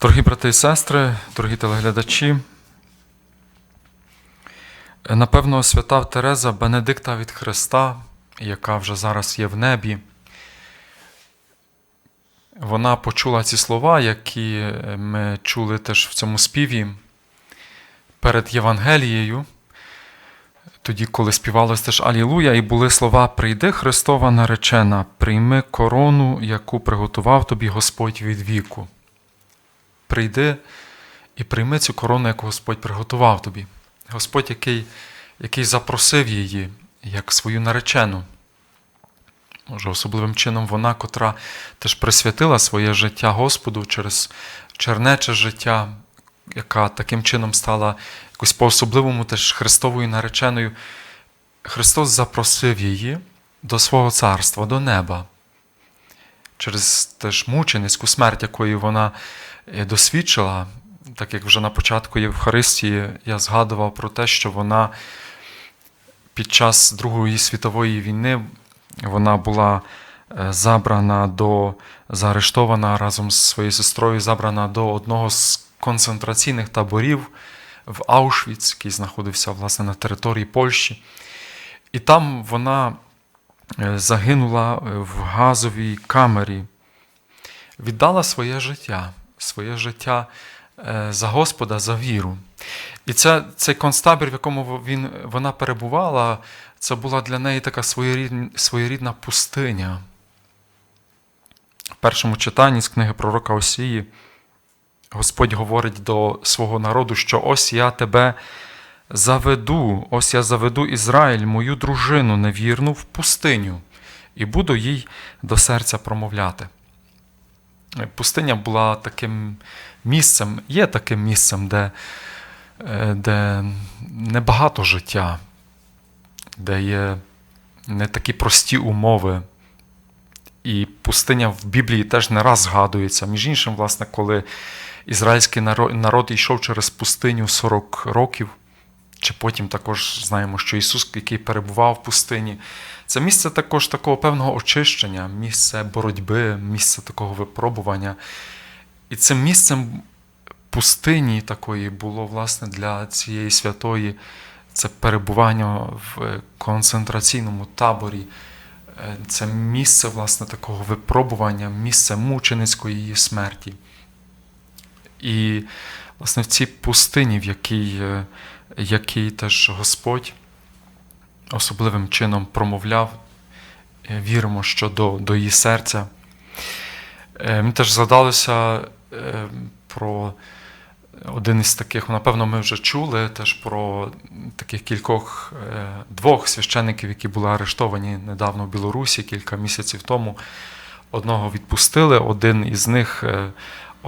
Дорогі брати і сестри, дорогі телеглядачі, напевно, свята Тереза Бенедикта від Христа, яка вже зараз є в небі, вона почула ці слова, які ми чули теж в цьому співі перед Євангелією, тоді, коли співалось теж Алілуя, і були слова Прийди, Христова наречена, прийми корону, яку приготував тобі Господь від віку. Прийди і прийми цю корону, яку Господь приготував тобі. Господь, який, який запросив її як свою наречену. Може, особливим чином вона, котра теж присвятила своє життя Господу через чернече життя, яка таким чином стала якось по-особливому теж Христовою нареченою. Христос запросив її до свого царства, до неба. Через теж мученицьку смерть, якої вона досвідчила, так як вже на початку Євхаристії я згадував про те, що вона під час Другої світової війни вона була забрана до заарештована разом з своєю сестрою, забрана до одного з концентраційних таборів в Аушвіц, який знаходився власне на території Польщі. І там вона загинула в газовій камері, віддала своє життя, своє життя за Господа, за віру. І це, цей концтабір, в якому він, вона перебувала, це була для неї така своєрідна, своєрідна пустиня. В першому читанні з книги пророка Осії Господь говорить до свого народу, що ось я тебе заведу, ось я заведу Ізраїль, мою дружину невірну, в пустиню, і буду їй до серця промовляти. Пустиня була таким місцем, є таким місцем, де, де небагато життя, де є не такі прості умови. І пустиня в Біблії теж не раз згадується. Між іншим, власне, коли ізраїльський народ йшов через пустиню 40 років, чи потім також знаємо, що Ісус, який перебував в пустині, це місце також такого певного очищення, місце боротьби, місце такого випробування. І цим місцем пустині такої було, власне, для цієї святої це перебування в концентраційному таборі. Це місце власне, такого випробування, місце мученицької її смерті. І, власне, в цій пустині, в якій, якій теж Господь особливим чином промовляв, віримо, що до, до її серця. Мені теж згадалося про один із таких, напевно, ми вже чули теж про таких кількох двох священиків, які були арештовані недавно в Білорусі кілька місяців тому. Одного відпустили, один із них,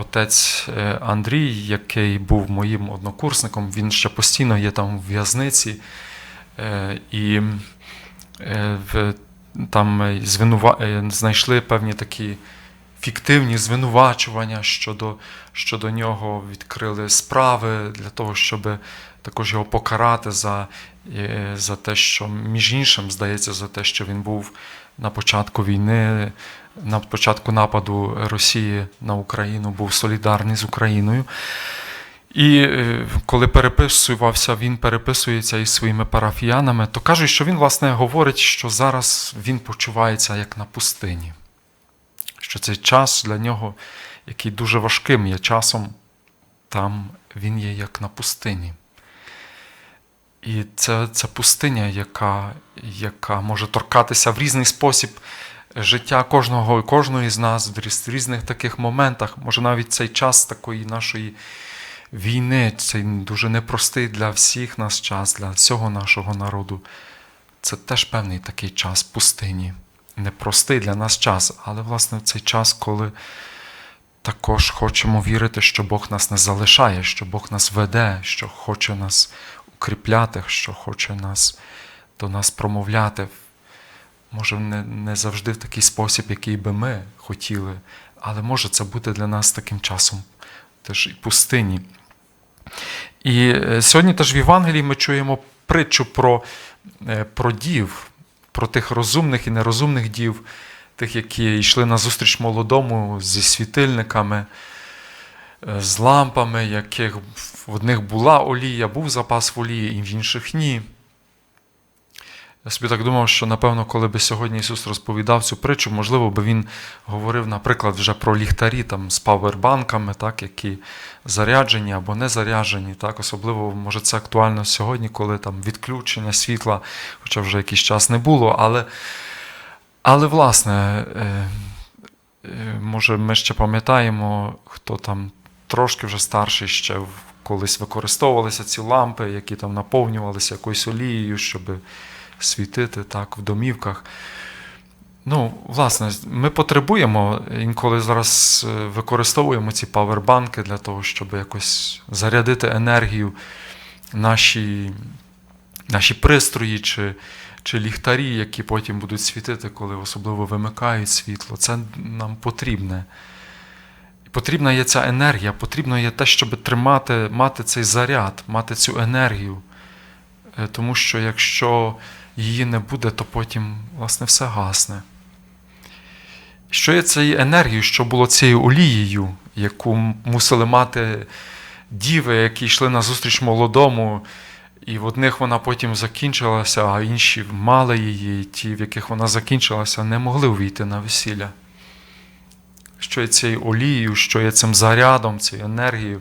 отець Андрій, який був моїм однокурсником, він ще постійно є там в в'язниці. І там знайшли певні такі фіктивні звинувачування щодо щодо нього, відкрили справи для того, щоб також його покарати за, за те, що, між іншим, здається, за те, що він був на початку війни, на початку нападу Росії на Україну, був солідарний з Україною. І коли переписувався, він переписується із своїми парафіянами, то кажуть, що він, власне, говорить, що зараз він почувається як на пустині що цей час для нього, який дуже важким є часом, там він є як на пустині. І це це пустиня, яка яка може торкатися в різний спосіб життя кожного і кожної з нас в різних таких моментах. Може навіть цей час такої нашої війни, цей дуже непростий для всіх нас час, для всього нашого народу. Це теж певний такий час пустині непростий для нас час, але, власне, в цей час, коли також хочемо вірити, що Бог нас не залишає, що Бог нас веде, що хоче нас укріпляти, що хоче нас до нас промовляти. Може, не, не завжди в такий спосіб, який би ми хотіли, але може це бути для нас таким часом теж і пустині. І сьогодні теж в Євангелії ми чуємо притчу про, про дів про тих розумних і нерозумних дів, тих, які йшли на зустріч молодому зі світильниками. е, з лампами, яких в одних була олія, був запас олії, і в інших ні. Я собі так думав, що напевно, коли би сьогодні Ісус розповідав цю притчу, можливо, би Він говорив, наприклад, вже про ліхтарі там, з павербанками, так, які заряджені або не заряджені. Так, Особливо, може, це актуально сьогодні, коли там відключення світла, хоча вже якийсь час не було. Але, але власне, е, е, може, ми ще пам'ятаємо, хто там трошки вже старший ще колись використовувалися ці лампи, які там наповнювалися якоюсь олією, щоб світити так в домівках. Ну, власне, ми потребуємо інколи зараз е, використовуємо ці павербанки для того, щоб якось зарядити енергію наші, наші пристрої чи, чи ліхтарі, які потім будуть світити, коли особливо вимикають світло. Це нам потрібне. Потрібна є ця енергія, потрібно є те, щоб тримати, мати цей заряд, мати цю енергію. Е, Тому що якщо її не буде, то потім, власне, все гасне. Що є цією енергією, що було цією олією, яку мусили мати діви, які йшли на зустріч молодому, і в одних вона потім закінчилася, а інші мали її, ті, в яких вона закінчилася, не могли увійти на весілля. Що є цією олією, що є цим зарядом, цією енергією,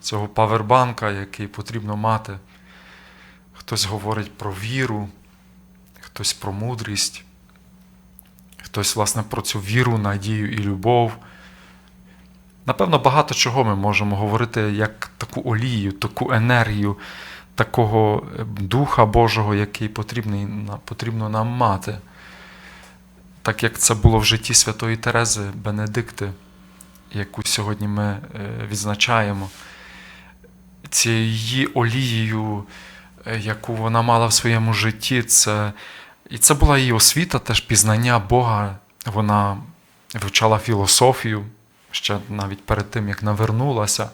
цього павербанка, який потрібно мати. Хтось говорить про віру, хтось про мудрість, хтось, власне, про цю віру, надію і любов. Напевно, багато чого ми можемо говорити як таку олію, таку енергію, такого е, Духа Божого, який потрібний, потрібно нам мати. Так як це було в житті Святої Терези Бенедикти, яку сьогодні ми е, відзначаємо, цією олією, яку вона мала в своєму житті, це, і це була її освіта, теж пізнання Бога. Вона вивчала філософію ще навіть перед тим, як навернулася.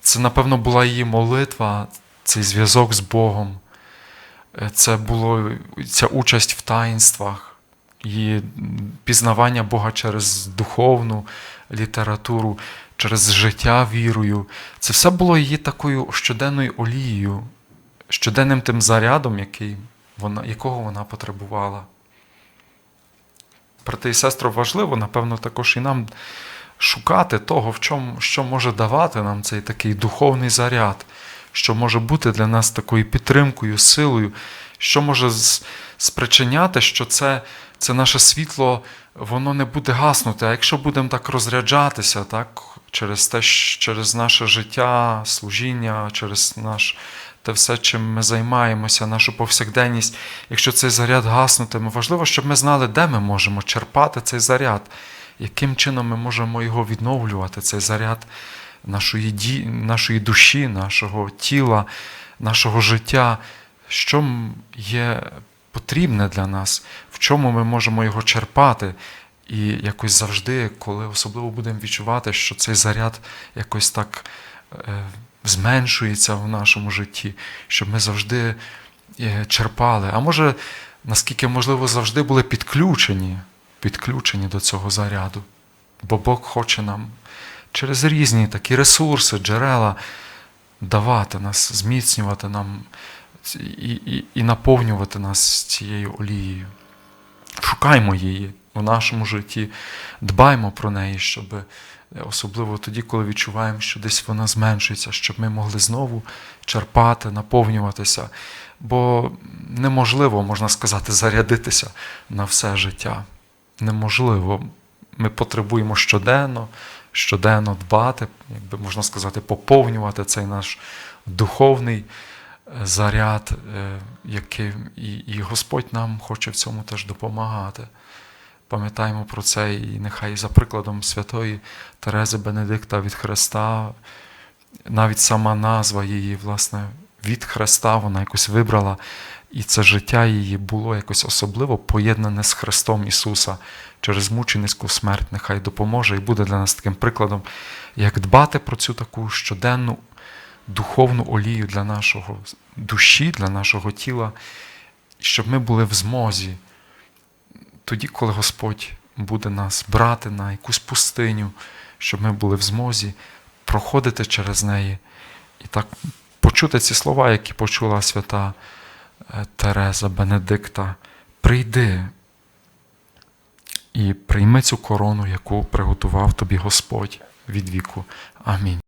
Це, напевно, була її молитва, цей зв'язок з Богом. Е, Це було ця участь в таїнствах, її пізнавання Бога через духовну літературу, через життя вірою. Це все було її такою щоденною олією, щоденним тим зарядом, який вона, якого вона потребувала. Брати і сестри, важливо, напевно, також і нам шукати того, в чому, що може давати нам цей такий духовний заряд, що може бути для нас такою підтримкою, силою, що може спричиняти, що це, це наше світло воно не буде гаснути. А якщо будемо так розряджатися, так, через те, через наше життя, служіння, через наш. Те все, чим ми займаємося, нашу повсякденність, якщо цей заряд гаснутиме, важливо, щоб ми знали, де ми можемо черпати цей заряд, яким чином ми можемо його відновлювати, цей заряд нашої, ді... нашої душі, нашого тіла, нашого життя, що є потрібне для нас, в чому ми можемо його черпати. І якось завжди, коли особливо будемо відчувати, що цей заряд якось так е, зменшується в нашому житті, щоб ми завжди е, черпали. А може, наскільки можливо, завжди були підключені, підключені до цього заряду. Бо Бог хоче нам через різні такі ресурси, джерела давати нас, зміцнювати нам і, і, і наповнювати нас цією олією. Шукаймо її у нашому житті, дбаймо про неї, щоб е, особливо тоді, коли відчуваємо, що десь вона зменшується, щоб ми могли знову черпати, наповнюватися. Бо неможливо, можна сказати, зарядитися на все життя. Неможливо. Ми потребуємо щоденно, щоденно дбати, якби можна сказати, поповнювати цей наш духовний е, заряд, е, який і Господь нам хоче в цьому теж допомагати. Пам'ятаємо про це, і нехай за прикладом святої Терези Бенедикта від Христа, навіть сама назва її, власне, від Христа вона якось вибрала, і це життя її було якось особливо поєднане з Христом Ісуса через мученицьку смерть. Нехай допоможе і буде для нас таким прикладом, як дбати про цю таку щоденну духовну олію для нашого душі, для нашого тіла, щоб ми були в змозі тоді, коли Господь буде нас брати на якусь пустиню, щоб ми були в змозі проходити через неї і так почути ці слова, які почула свята е, Тереза Бенедикта. Прийди і прийми цю корону, яку приготував тобі Господь від віку. Амінь.